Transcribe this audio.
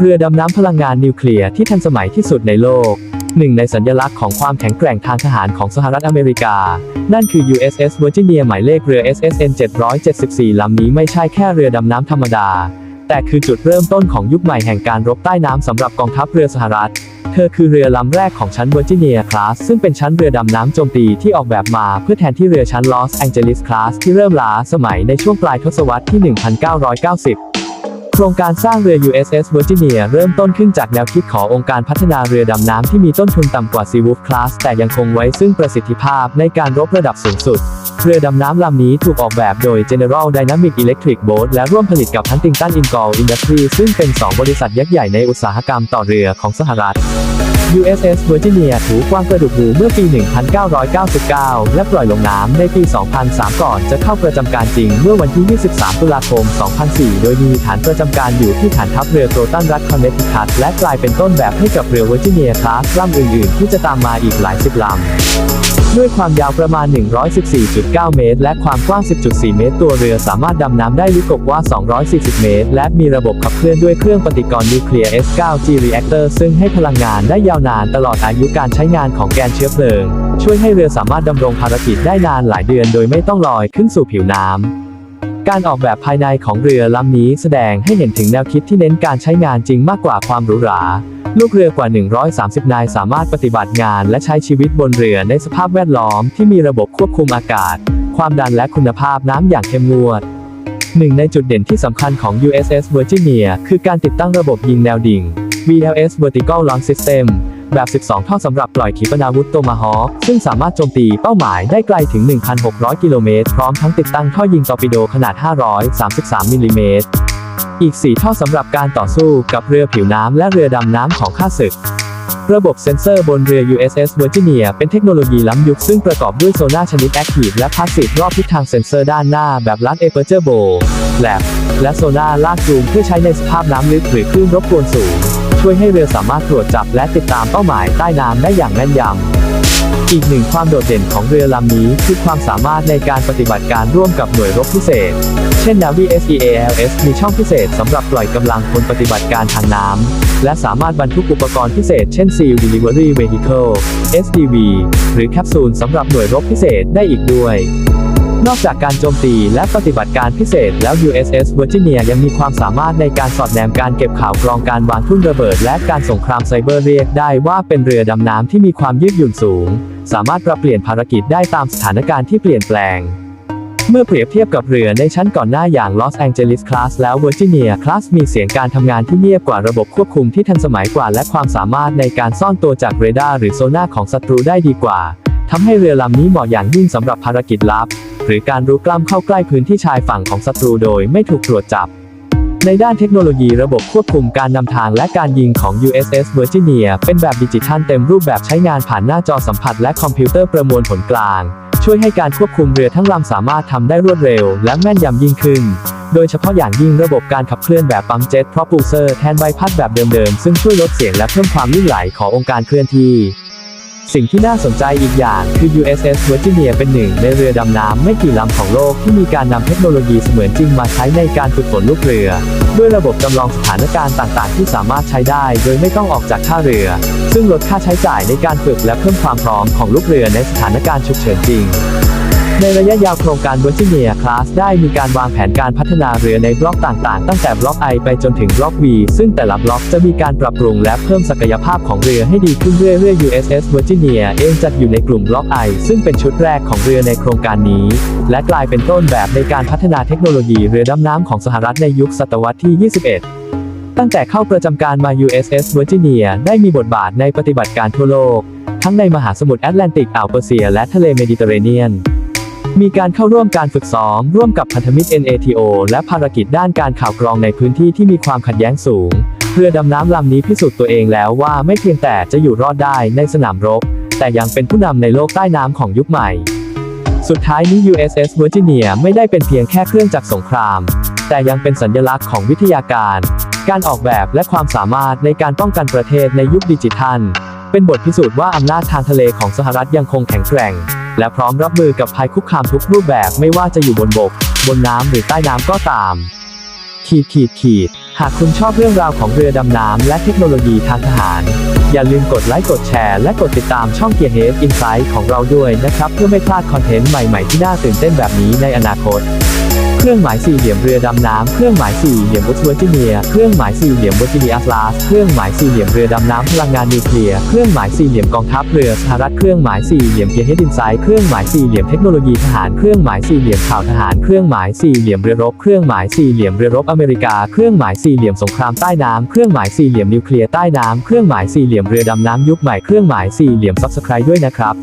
เรือดำน้ำพลังงานนิวเคลียร์ที่ทันสมัยที่สุดในโลก หนึ่งในสัญลักษณ์ของความแข็งแกร่งทางทหารของสหรัฐอเมริกา นั่นคือ USS Virginia หมายเลขเรือ SSN 774 ลำนี้ไม่ใช่แค่เรือดำน้ำธรรมดา แต่คือจุดเริ่มต้นของยุคใหม่แห่งการรบใต้น้ำสำหรับกองทัพเรือสหรัฐ เธอคือเรือลำแรกของชั้น Virginia Class ซึ่งเป็นชั้นเรือดำน้ำโจมตีที่ออกแบบมาเพื่อแทนที่เรือชั้น Los Angeles Class ที่เริ่มล้าสมัยในช่วงปลายทศวรรษที่ 1990 โครงการสร้างเรือ USS Virginia เริ่มต้นขึ้นจากแนวคิดขององค์การพัฒนาเรือดำน้ำที่มีต้นทุนต่ำกว่า Seawolf Class แต่ยังคงไว้ซึ่งประสิทธิภาพในการรบระดับสูงสุด เรือดำน้ำลำนี้ถูกออกแบบโดย General Dynamic Electric Boat และร่วมผลิตกับ Huntington Ingalls Industries ซึ่งเป็น 2 บริษัทยักษ์ใหญ่ในอุตสาหกรรมต่อเรือของสหรัฐ USS Virginia ถูกวางกระดูกหมูเมื่อปี 1999 และปล่อยลงน้ำในปี 2003 ก่อนจะเข้าประจำการจริงเมื่อวันที่ 23 ตุลาคม 2004 โดยมีฐานประจำการอยู่ที่ฐานทัพเรือโกลตันรัฐคอนเนตทิคัตและกลายเป็นต้นแบบให้กับเรือ Virginia Class ลำอื่นๆ ที่จะตามมาอีกหลายสิบลำด้วยความยาวประมาณ 114.9 เมตร และความกว้าง 10.4 เมตร ตัวเรือสามารถดำน้ำได้ลึกกว่า 240 เมตร และมีระบบขับเคลื่อนด้วยเครื่องปฏิกรณ์นิวเคลียร์ S9G reactor ซึ่งให้พลังงานได้ยาวนานตลอดอายุการใช้งานของแกนเชื้อเพลิง ช่วยให้เรือสามารถดำรงภารกิจได้นานหลายเดือนโดยไม่ต้องลอยขึ้นสู่ผิวน้ำ การออกแบบภายในของเรือลำนี้แสดงให้เห็นถึงแนวคิดที่เน้นการใช้งานจริงมากกว่าความหรูหรา ลูกเรือกว่า 130 นายสามารถปฏิบัติงานและใช้ชีวิตบนเรือในสภาพแวดล้อมที่มีระบบควบคุมอากาศ ความดันและคุณภาพน้ำอย่างเข้มงวดหนึ่งในจุดเด่นที่สำคัญของ USS Virginia คือการติดตั้งระบบยิงแนวดิ่ง VLS Vertical Launch System แบบ 12 ท่อสำหรับปล่อยขีปนาวุธโตมาฮอซึ่งสามารถโจมตีเป้าหมายได้ไกลถึง 1,600 กิโลเมตร พร้อมทั้งติดตั้งท่อยิงตอร์ปิโดขนาด 533 มิลลิเมตร อีก 4 ท่อสำหรับการต่อสู้กับเรือผิวน้ำและเรือดำน้ำของข้าศึกระบบเซ็นเซอร์บนเรือ USS Virginia เป็นเทคโนโลยีล้ำยุคซึ่งประกอบด้วยโซน่าชนิด Active และ Passive รอบทิศทางเซ็นเซอร์ด้านหน้าแบบลัด Aperture Bow Lab และโซน่าลากจูงเพื่อใช้ในสภาพน้ำลึกหรือคลื่นรบกวนสูง ช่วยให้เรือสามารถตรวจจับและติดตามเป้าหมายใต้น้ำได้อย่างแม่นยำ อีกหนึ่งความโดดเด่นของเรือลำนี้คือความสามารถในการปฏิบัติการร่วมกับหน่วยรบพิเศษ เช่น Navy SEALS มีช่องพิเศษสำหรับปล่อยกำลังพลปฏิบัติการทางน้ำ และสามารถบรรทุกอุปกรณ์พิเศษ เช่น SEAL Delivery Vehicle SDV หรือแคปซูลสำหรับหน่วยรบพิเศษได้อีกด้วย นอกจากการโจมตีและปฏิบัติการพิเศษแล้ว USS Virginia ยังมีความสามารถในการสอดแนมการเก็บข่าวกรองการวางทุ่นระเบิด และการสงครามไซเบอร์เรียกได้ว่าเป็นเรือดำน้ำที่มีความยืดหยุ่นสูง สามารถปรับเปลี่ยนภารกิจได้ตามสถานการณ์ที่เปลี่ยนแปลงเมื่อเปรียบเทียบกับเรือในชั้นก่อนหน้าอย่าง Los Angeles Class แล้ว Virginia Class มีเสียงการทำงานที่เงียบกว่าระบบควบคุมที่ทันสมัยกว่า และความสามารถในการซ่อนตัวจากเรดาร์หรือโซน่าของศัตรูได้ดีกว่า ทำให้เรือลำนี้เหมาะอย่างยิ่งสำหรับภารกิจลับ หรือการรุกล้ำเข้าใกล้พื้นที่ชายฝั่งของศัตรูโดยไม่ถูกตรวจจับ ในด้านเทคโนโลยีระบบควบคุมการนำทางและการยิงของ USS Virginia เป็นแบบดิจิทัลเต็มรูปแบบใช้งานผ่านหน้าจอสัมผัสและคอมพิวเตอร์ประมวลผลกลาง ช่วยให้การควบคุมเรือทั้งลำสามารถทำได้รวดเร็ว และแม่นยำยิ่งขึ้นโดยเฉพาะอย่างยิ่งระบบการขับเคลื่อนแบบปั๊มเจ็ตพรอปูเซอร์แทนใบพัดแบบเดิมๆ ซึ่งช่วยลดเสียงและเพิ่มความลื่นไหลขององค์การเคลื่อนที่ สิ่งที่น่าสนใจอีกอย่างคือ USS Virginia เป็นหนึ่งในเรือดำน้ำไม่กี่ลำของโลกที่มีการนำเทคโนโลยีเสมือนจริงมาใช้ในการฝึกฝนลูกเรือ ด้วยระบบจำลองสถานการณ์ต่างๆ ที่สามารถใช้ได้โดยไม่ต้องออกจากท่าเรือ ซึ่งลดค่าใช้จ่ายในการฝึกและเพิ่มความพร้อมของลูกเรือในสถานการณ์ฉุกเฉินจริง ในระยะยาวโครงการ Virginia Class ได้มีการวางแผนการพัฒนาเรือในบล็อกต่างๆ ตั้งแต่บล็อก I ไปจนถึงบล็อก V ซึ่งแต่ละบล็อกจะมีการปรับปรุงและเพิ่มศักยภาพของเรือให้ดีขึ้นเรื่อยๆ USS Virginia เองจัดอยู่ในกลุ่มบล็อก I ซึ่งเป็นชุดแรกของเรือในโครงการนี้ และกลายเป็นต้นแบบในการพัฒนาเทคโนโลยีเรือดำน้ำของสหรัฐในยุคศตวรรษที่ 21ตั้งแต่เข้าประจำการมา USS Virginia ได้มีบทบาทในปฏิบัติการทั่วโลก ทั้งในมหาสมุทรแอตแลนติก อ่าวเปอร์เซีย และทะเลเมดิเตอร์เรเนียน มีการเข้าร่วมการฝึกซ้อม ร่วมกับพันธมิตร NATO และภารกิจด้านการข่าวกรองในพื้นที่ที่มีความขัดแย้งสูง เรือดำน้ำลำนี้พิสูจน์ตัวเองแล้วว่าไม่เพียงแต่จะอยู่รอดได้ในสนามรบ แต่ยังเป็นผู้นำในโลกใต้น้ำของยุคใหม่ สุดท้ายนี้ USS Virginia ไม่ได้เป็นเพียงแค่เครื่องจักรสงคราม แต่ยังเป็นสัญลักษณ์ของวิทยาการ การออกแบบและความสามารถในการป้องกันประเทศในยุคดิจิทัล เป็นบทพิสูจน์ว่าอำนาจทางทะเลของสหรัฐยังคงแข็งแกร่ง และพร้อมรับมือกับภัยคุกคามทุกรูปแบบไม่ว่าจะอยู่บนบก บนน้ำหรือใต้น้ำก็ตาม ขีดขีดขีด หากคุณชอบเรื่องราวของเรือดำน้ำและเทคโนโลยีทางทหาร อย่าลืมกดไลค์กดแชร์และกดติดตามช่อง Gear Head Insight ของเราด้วยนะครับ เพื่อไม่พลาดคอนเทนต์ใหม่ๆที่น่าตื่นเต้นแบบนี้ในอนาคต เครื่องหมายสี่เหลี่ยมเรือดำน้ำ เครื่องหมายสี่เหลี่ยมวุฒเวอร์จิเนีย เครื่องหมายสี่เหลี่ยมเวอร์จิเนียอัสลาส เครื่องหมายสี่เหลี่ยมเรือดำน้ำพลังงานนิวเคลียร์ เครื่องหมายสี่เหลี่ยมกองทัพเรือสหรัฐ เครื่องหมายสี่เหลี่ยมเกียร์เฮดินไซด์ เครื่องหมายสี่เหลี่ยมเทคโนโลยีทหาร เครื่องหมายสี่เหลี่ยมข่าวทหาร เครื่องหมายสี่เหลี่ยมเรือรบ เครื่องหมายสี่เหลี่ยมเรือรบอเมริกา เครื่องหมายสี่เหลี่ยมสงครามใต้น้ำ เครื่องหมายสี่เหลี่ยมนิวเคลียร์ใต้น้ำ เครื่องหมายสี่เหลี่ยมเรือดำน้ำยุคใหม่ เครื่องหมายสี่เหลี่ยมซับสไครด้วยนะครับ